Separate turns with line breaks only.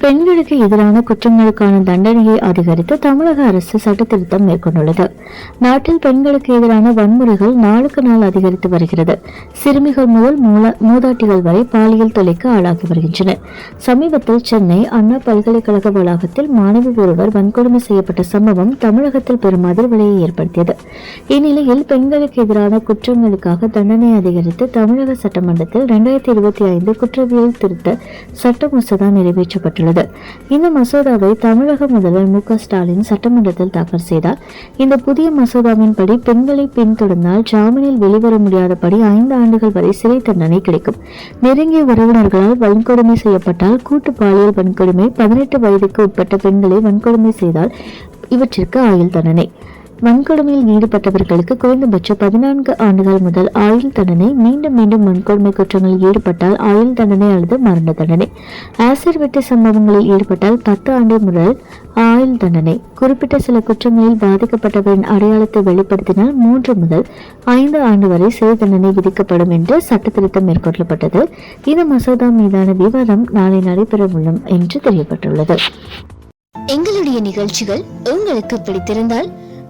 பெண்களுக்கு எதிரான குற்றங்களுக்கான தண்டனையை அதிகரித்து தமிழக அரசு சட்டத்திருத்தம் மேற்கொண்டுள்ளது. நாட்டில் பெண்களுக்கு எதிரான வன்முறைகள் நாளுக்கு நாள் அதிகரித்து வருகிறது. சிறுமிகள் முதல் மூதாட்டிகள் வரை பாலியல் தொலைக்கு ஆளாகி வருகின்றனர் சமீபத்தில் சென்னை அண்ணா பல்கலைக்கழக வளாகத்தில் மாணவி ஒருவர் வன்கொடுமை செய்யப்பட்ட சம்பவம் தமிழகத்தில் பெரும் அதிர்வலையை ஏற்படுத்தியது. இந்நிலையில் பெண்களுக்கு எதிரான குற்றங்களுக்காக தண்டனை அதிகரித்து தமிழக சட்டமன்றத்தில் இரண்டாயிரத்தி இருபத்தி ஐந்து குற்றவியல் திருத்த சட்ட மசோதா நிறைவேற்றப்பட்டுள்ளது. இந்த மசோதாவை தமிழக முதல்வர் மு ஸ்டாலின் சட்டமன்றத்தில் தாக்கல் செய்தார். இந்த புதிய மசோதாவின்படி பெண்களை பின்தொடர்ந்தால் ஜாமீனில் வெளிவர முடியாதபடி ஐந்து ஆண்டுகள் வரை சிறை தண்டனை கிடைக்கும். நெருங்கிய உறவினர்களால் வன்கொடுமை செய்யப்பட்டால் கூட்டு பாலியல் வன்கொடுமை பதினெட்டு வயதுக்கு உட்பட்ட பெண்களை வன்கொடுமை செய்தால் இவற்றிற்கு ஆயுள் தண்டனை. வன்கொடுமையில் ஈடுபட்டவர்களுக்கு குறைந்தபட்ச பதினான்கு ஆண்டுகள் முதல் ஆயுள் தண்டனை மீண்டும் மீண்டும் வன்கொடுமை குற்றங்களில் ஈடுபட்டால் ஆயுள் தண்டனை அல்லது மரண தண்டனை. ஆசிர் வெட்டு சம்பவங்களில் ஈடுபட்டால் பத்து ஆண்டு முதல் ஆயுள் தண்டனை. குறிப்பிட்ட சில குற்றங்களில் பாதிக்கப்பட்டவரின் அடையாளத்தை வெளிப்படுத்தினால் மூன்று முதல் ஐந்து ஆண்டு வரை சிறை தண்டனை விதிக்கப்படும் என்று சட்டத்திருத்தம் மேற்கொள்ளப்பட்டது. இந்த மசோதா மீதான விவாதம் நாளை நடைபெறவுள்ளது என்று தெரியப்பட்டுள்ளது.
எங்களுடைய நிகழ்ச்சிகள் உங்களுக்கு பிடித்திருந்தால்